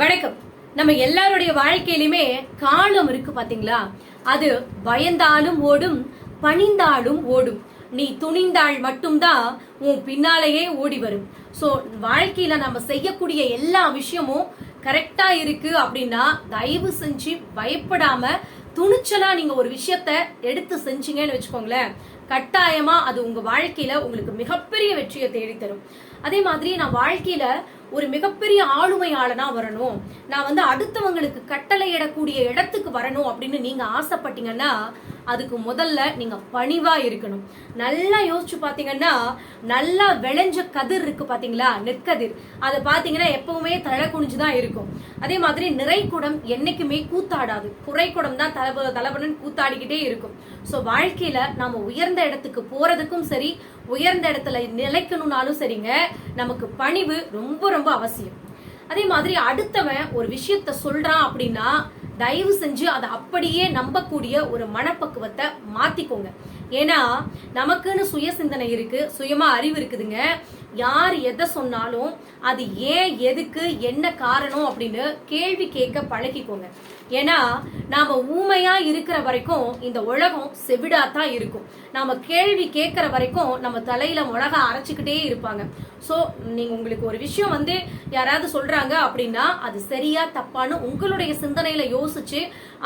வணக்கம். நம்ம எல்லாருடைய வாழ்க்கையிலுமே காலம் இருக்கு பாத்தீங்களா? அது பயந்தாலும் ஓடும் பணிந்தாலும் ஓடும். நீ துணிந்தால் மட்டும்தான் உன் பின்னாலேயே ஓடி வரும். சோ வாழ்க்கையில நம்ம செய்யக்கூடிய எல்லா விஷயமும் கரெக்டா இருக்கு அப்படின்னா தயவு செஞ்சு பயப்படாம துணிச்சலா நீங்க ஒரு விஷயத்த எடுத்து செஞ்சீங்கன்னு வச்சுக்கோங்களேன். கட்டாயமா அது உங்க வாழ்க்கையில உங்களுக்கு மிகப்பெரிய வெற்றியை தேடித்தரும். அதே மாதிரி நான் வாழ்க்கையில ஒரு மிகப்பெரிய ஆளுமையாளனா வரணும். நான் வந்து அடுத்தவங்களுக்கு கட்டளையிடக்கூடிய இடத்துக்கு வரணும் அப்படின்னு நீங்க ஆசைப்பட்டீங்கன்னா அதுக்கு முதல்ல நீங்க பணிவா இருக்கணும். நல்லா யோசிச்சு பாத்தீங்கன்னா நல்லா விளைஞ்ச கதிர் இருக்கு பாத்தீங்களா? நெற்கதிர். அதை பாத்தீங்கன்னா எப்பவுமே தலை குனிஞ்சுதான் இருக்கும். அதே மாதிரி நிறைக்குடம் என்னைக்குமே கூத்தாடாது. குறைக்குடம் தான் தலப தலபனன் கூத்தாடிக்கிட்டே இருக்கும். சோ வாழ்க்கையில நாம உயர்ந்த இடத்துக்கு போறதுக்கும் சரி உயர்ந்த இடத்துல நிலைக்கணும்னாலும் சரிங்க. நமக்கு பணிவு ரொம்ப ரொம்ப அவசியம். அதே மாதிரி அடுத்தவன் ஒரு விஷயத்த சொல்றான் அப்படின்னா தயவு செஞ்சு அதை அப்படியே நம்பக்கூடிய ஒரு மனப்பக்குவத்தை மாத்திக்கோங்க. ஏன்னா நமக்குன்னு சுய சிந்தனை இருக்கு சுயமா அறிவு இருக்குதுங்க. யார் எதை சொன்னாலும் அது ஏன் எதுக்கு என்ன காரணம் அப்படின்னு கேள்வி கேட்க பழகிக்கோங்க. ஏன்னா நாம ஊமையா இருக்கிற வரைக்கும் இந்த உலகம் செவிடாத்தான் இருக்கும். நாம கேள்வி கேட்கிற வரைக்கும் நம்ம தலையில மிளகா அரைச்சுக்கிட்டே இருப்பாங்க. சோ நீங்க உங்களுக்கு ஒரு விஷயம் வந்து யாராவது சொல்றாங்க அப்படின்னா அது சரியா தப்பான்னு உங்களுடைய சிந்தனையில யோசிச்சு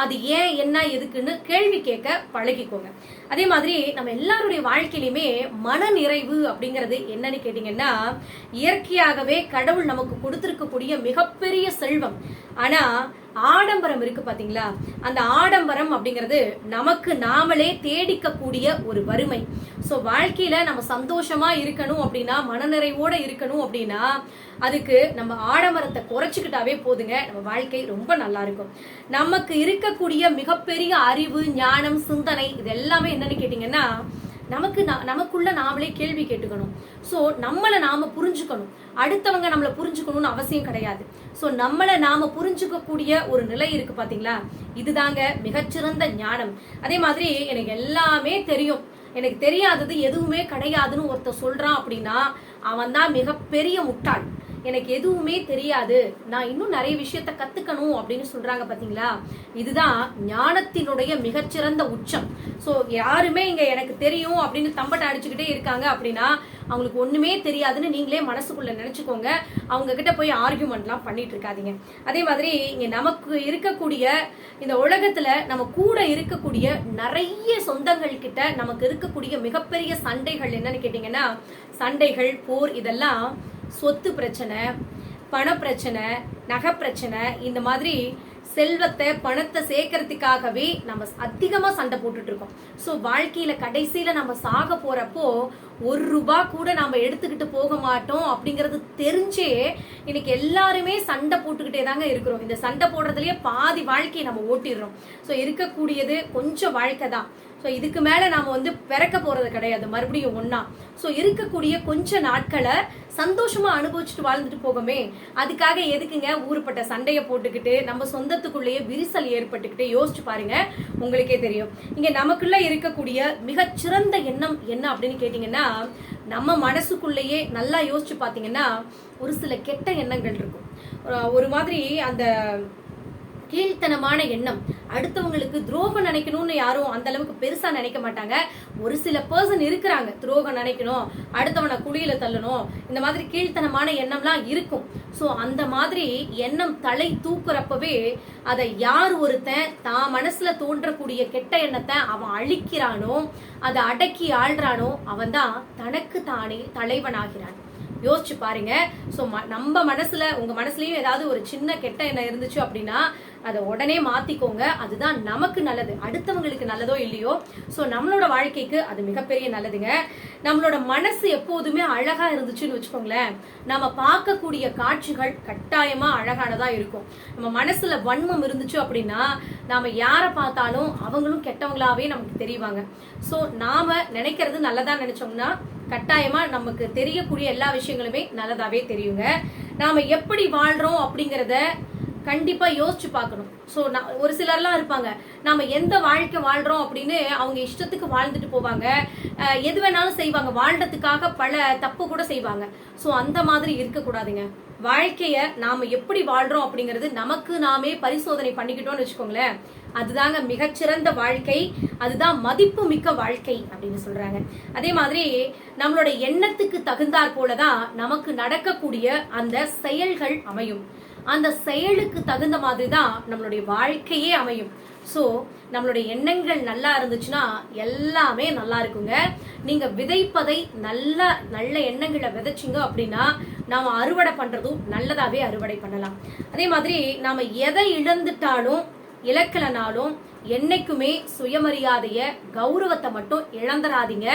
அது ஏன் என்ன எதுக்குன்னு கேள்வி கேட்க பழகிக்கோங்க. அதே மாதிரி நம்ம எல்லாருடைய வாழ்க்கையிலுமே மன நிறைவு அப்படிங்கிறது என்னன்னு கேட்டீங்கன்னா இயற்கையாகவே கடவுள் நமக்கு கொடுத்திருக்கக்கூடிய மிகப்பெரிய செல்வம். ஆனா ஆடம்பரம் இருக்கு பாத்தீங்களா? அந்த ஆடம்பரம் அப்படிங்கிறது நமக்கு நாமளே தேடிக்கக்கூடிய ஒரு வறுமை. ஸோ வாழ்க்கையில நம்ம சந்தோஷமா இருக்கணும் அப்படின்னா மனநிறைவோட இருக்கணும் அப்படின்னா அதுக்கு நம்ம ஆடம்பரத்தை குறைச்சிக்கிட்டாவே போதுங்க. நம்ம வாழ்க்கை ரொம்ப நல்லா இருக்கும். நமக்கு இருக்கக்கூடிய மிகப்பெரிய அறிவு ஞானம் சிந்தனை இது எல்லாமே என்னன்னு கேட்டீங்கன்னா நமக்கு நமக்குள்ள நாமளே கேள்வி கேட்டுக்கணும். ஸோ நம்மளை நாம புரிஞ்சுக்கணும். அடுத்தவங்க நம்மளை புரிஞ்சுக்கணும்னு அவசியம் கிடையாது. ஸோ நம்மளை நாம புரிஞ்சுக்க கூடிய ஒரு நிலை இருக்கு பாத்தீங்களா? இதுதாங்க மிகச்சிறந்த ஞானம். அதே மாதிரி எனக்கு எல்லாமே தெரியும். எனக்கு தெரியாதது எதுவுமே கிடையாதுன்னு ஒருத்தர் சொல்றான் அப்படின்னா அவன் தான் மிகப்பெரிய முட்டாள். எனக்கு எதுவுமே தெரியாது. நான் இன்னும் நிறைய விஷயத்த கத்துக்கணும் அப்படின்னு சொல்றாங்க பாத்தீங்களா? இதுதான் ஞானத்தினுடைய மிகச்சிறந்த உச்சம். சோ யாருமே இங்க எனக்கு தெரியும் அப்படின்னு தம்பட்டை அடிச்சுக்கிட்டே இருக்காங்க அப்படின்னா அவங்களுக்கு ஒண்ணுமே தெரியாதுன்னு நீங்களே மனசுக்குள்ள நினைச்சுக்கோங்க. அவங்க கிட்ட போய் ஆர்கியூமெண்ட்லாம் பண்ணிட்டு இருக்காதீங்க. அதே மாதிரி இங்க நமக்கு இருக்கக்கூடிய இந்த உலகத்துல நம்ம கூட இருக்கக்கூடிய நிறைய சொந்தங்கள் கிட்ட நமக்கு இருக்கக்கூடிய மிகப்பெரிய சண்டைகள் என்னன்னு கேட்டீங்கன்னா சண்டைகள் போர் இதெல்லாம் சொத்து பிரச்சனை பண பிரச்சனை நகை பிரச்சனை இந்த மாதிரி செல்வத்தை பணத்தை சேர்க்கறதுக்காகவே நம்ம அதிகமா சண்டை போட்டுட்டு இருக்கோம் ஸோ வாழ்க்கையில கடைசியில நம்ம சாக போறப்போ ஒரு ரூபா கூட நாம எடுத்துக்கிட்டு போக மாட்டோம் அப்படிங்கறது தெரிஞ்சே இன்னைக்கு எல்லாருமே சண்டை போட்டுக்கிட்டே தாங்க இருக்கிறோம். இந்த சண்டை போடுறதுலயே பாதி வாழ்க்கையை நம்ம ஓட்டிடுறோம். ஸோ இருக்கக்கூடியது கொஞ்சம் வாழ்க்கை தான். ஸோ இதுக்கு மேலே நாம் வந்து பிறக்க போகிறது கிடையாது மறுபடியும் ஒன்றா ஸோ இருக்கக்கூடிய கொஞ்ச நாட்களை சந்தோஷமாக அனுபவிச்சுட்டு வாழ்ந்துட்டு போகமே. அதுக்காக எதுக்குங்க ஊருப்பட்ட சண்டையை போட்டுக்கிட்டு நம்ம சொந்தத்துக்குள்ளேயே விரிசல் ஏற்பட்டுக்கிட்டு யோசிச்சு பாருங்க உங்களுக்கே தெரியும். இங்கே நமக்குள்ளே இருக்கக்கூடிய மிகச்சிறந்த எண்ணம் என்ன அப்படின்னு கேட்டிங்கன்னா நம்ம மனசுக்குள்ளேயே நல்லா யோசிச்சு பார்த்தீங்கன்னா ஒரு சில கெட்ட எண்ணங்கள் இருக்கும். ஒரு மாதிரி அந்த கீழ்த்தனமான எண்ணம் அடுத்தவங்களுக்கு துரோகம் நினைக்கணும்னு யாரும் அந்த அளவுக்கு பெருசா நினைக்க மாட்டாங்க. ஒரு சில பர்சன் இருக்கிறாங்க. துரோகம் நினைக்கணும். அடுத்தவனை குழியில தள்ளணும். இந்த மாதிரி கீழ்த்தனமான எண்ணம்லாம் இருக்கும். ஸோ அந்த மாதிரி எண்ணம் தலை தூக்குறப்பவே அதை யார் ஒருத்தன் தான் மனசுல தோன்றக்கூடிய கெட்ட எண்ணத்தை அவன் அழிக்கிறானோ அதை அடக்கி ஆள்றானோ அவன் தான் தனக்கு தானே தலைவனாகிறான். யோசிச்சு பாருங்க. ஸோ நம்ம மனசுல உங்க மனசுலயும் ஏதாவது ஒரு சின்ன கெட்ட எண்ணம் இருந்துச்சு அப்படின்னா அதை உடனே மாத்திக்கோங்க. அதுதான் நமக்கு நல்லது. அடுத்தவங்களுக்கு நல்லதோ இல்லையோ ஸோ நம்மளோட வாழ்க்கைக்கு அது மிகப்பெரிய நல்லதுங்க. நம்மளோட மனசு எப்போதுமே அழகா இருந்துச்சுன்னு வச்சுக்கோங்களேன். நம்ம பார்க்கக்கூடிய காட்சிகள் கட்டாயமா அழகானதா இருக்கும். நம்ம மனசுல வன்மம் இருந்துச்சு அப்படின்னா நாம யாரை பார்த்தாலும் அவங்களும் கெட்டவங்களாவே நமக்கு தெரிவாங்க. ஸோ நாம நினைக்கிறது நல்லதா நினைச்சோம்னா கட்டாயமா நமக்கு தெரியக்கூடிய எல்லா விஷயங்களுமே நல்லதாவே தெரியுங்க. நாம எப்படி வாழ்றோம் அப்படிங்கறத கண்டிப்பா யோசிச்சு பார்க்கணும். ஸோ நான் ஒரு சிலர்லாம் இருப்பாங்க. நாம எந்த வாழ்க்கை வாழ்றோம் அப்படின்னு அவங்க இஷ்டத்துக்கு வாழ்ந்துட்டு போவாங்க. எது வேணாலும் செய்வாங்க. வாழ்றதுக்காக பல தப்பு கூட செய்வாங்க. ஸோ அந்த மாதிரி இருக்கக்கூடாதுங்க. வாழ்க்கையை வாழ்க்கைய நாம எப்படி வாழ்றோம் அப்படிங்கிறது நமக்கு நாமே பரிசோதனை பண்ணிக்கிட்டோம்னு வச்சுக்கோங்களேன். அதுதாங்க மிகச்சிறந்த வாழ்க்கை. அதுதான் மதிப்பு மிக்க வாழ்க்கை அப்படின்னு சொல்றாங்க. அதே மாதிரி நம்மளோட எண்ணத்துக்கு தகுந்தாற் போலதான் நமக்கு நடக்கக்கூடிய அந்த செயல்கள் அமையும். அந்த செயலுக்கு தகுந்த மாதிரி தான் நம்மளுடைய வாழ்க்கையே அமையும். ஸோ நம்மளுடைய எண்ணங்கள் நல்லா இருந்துச்சுன்னா எல்லாமே நல்லா இருக்குங்க. நீங்க விதைப்பதை நல்ல நல்ல எண்ணங்களை விதைச்சிங்க அப்படின்னா நாம அறுவடை பண்றதும் நல்லதாவே அறுவடை பண்ணலாம். அதே மாதிரி நாம எதை இழந்துட்டாலும் இழக்கலனாலும் என்னைக்குமே சுயமரியாதைய கௌரவத்தை மட்டும் இழந்துடாதீங்க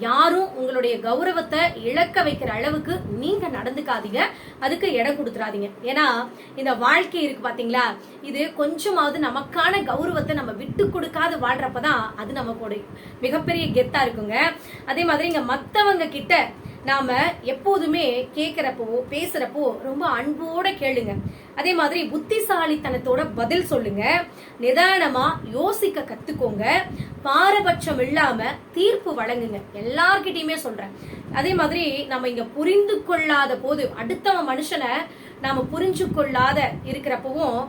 யாரும் உங்களுடைய கௌரவத்தை இழக்க வைக்கிற அளவுக்கு நீங்க நடந்துக்காதீங்க. அதுக்கு இடம் கொடுத்துறாதீங்க. ஏன்னா இந்த வாழ்க்கை இருக்கு பாத்தீங்களா? இது கொஞ்சமாவது நமக்கான கௌரவத்தை நம்ம விட்டு கொடுக்காது வாழ்றப்பதான் அது நமக்கு மிகப்பெரிய கெத்தா இருக்குங்க. அதே மாதிரி இங்க மத்தவங்க கிட்ட நாம எப்போதுமே கேக்குறப்போ பேசுறப்போ ரொம்ப அன்போட கேளுங்க. அதே மாதிரி புத்திசாலித்தனத்தோட பதில் சொல்லுங்க. நிதானமா யோசிக்க கத்துக்கோங்க. பாரபட்சம் இல்லாம தீர்ப்பு வழங்குங்க. எல்லார்கிட்டயுமே சொல்றேன். அதே மாதிரி நம்ம இங்க புரிந்து கொள்ளாத போது அடுத்தவன் மனுஷனை நாம புரிஞ்சு கொள்ளாத இருக்கிறப்பவும்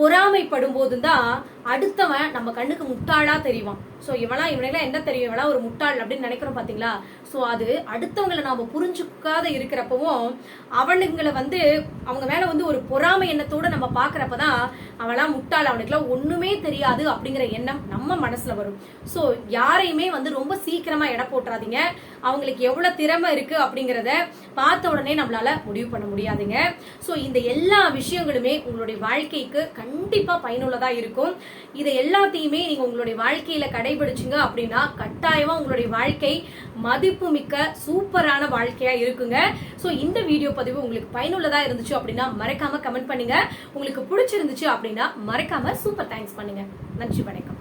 பொறாமைப்படும் போதும் தான் அடுத்தவன் நம்ம கண்ணுக்கு முட்டாளா தெரிவான். ஸோ இவெல்லாம் இவனைலாம் என்ன தெரியும்? இவனா ஒரு முட்டாள் அப்படின்னு நினைக்கிறோம் பார்த்தீங்களா ஸோ அது அடுத்தவங்களை நாம் புரிஞ்சுக்காத இருக்கிறப்பவும் அவனுங்களை வந்து அவங்க மேலே வந்து ஒரு பொறாமை எண்ணத்தோடு நம்ம பார்க்குறப்ப தான் அவெல்லாம் முட்டாள் அவனுக்குலாம் ஒன்றுமே தெரியாது அப்படிங்கிற எண்ணம் நம்ம மனசில் வரும். ஸோ யாரையுமே வந்து ரொம்ப சீக்கிரமாக எடை போட்டுறாதீங்க. அவங்களுக்கு எவ்வளோ திறமை இருக்குது அப்படிங்கிறத பார்த்த உடனே நம்மளால முடிவு பண்ண முடியாதுங்க. ஸோ இந்த எல்லா விஷயங்களுமே உங்களுடைய வாழ்க்கைக்கு கண்டிப்பாக பயனுள்ளதாக இருக்கும். இதை எல்லாத்தையுமே நீங்கள் உங்களுடைய வாழ்க்கையில் கடை கடைபிடிச்சிங்க அப்படின்னா கட்டாயமா உங்களுடைய வாழ்க்கை மதிப்புமிக்க சூப்பரான வாழ்க்கையா இருக்குங்க. ஸோ இந்த வீடியோ பதிவு உங்களுக்கு பயனுள்ளதா இருந்துச்சு அப்படின்னா மறக்காம கமெண்ட் பண்ணுங்க. உங்களுக்கு பிடிச்சிருந்துச்சு அப்படின்னா மறக்காம சூப்பர் தேங்க்ஸ் பண்ணுங்க. நன்றி வணக்கம்.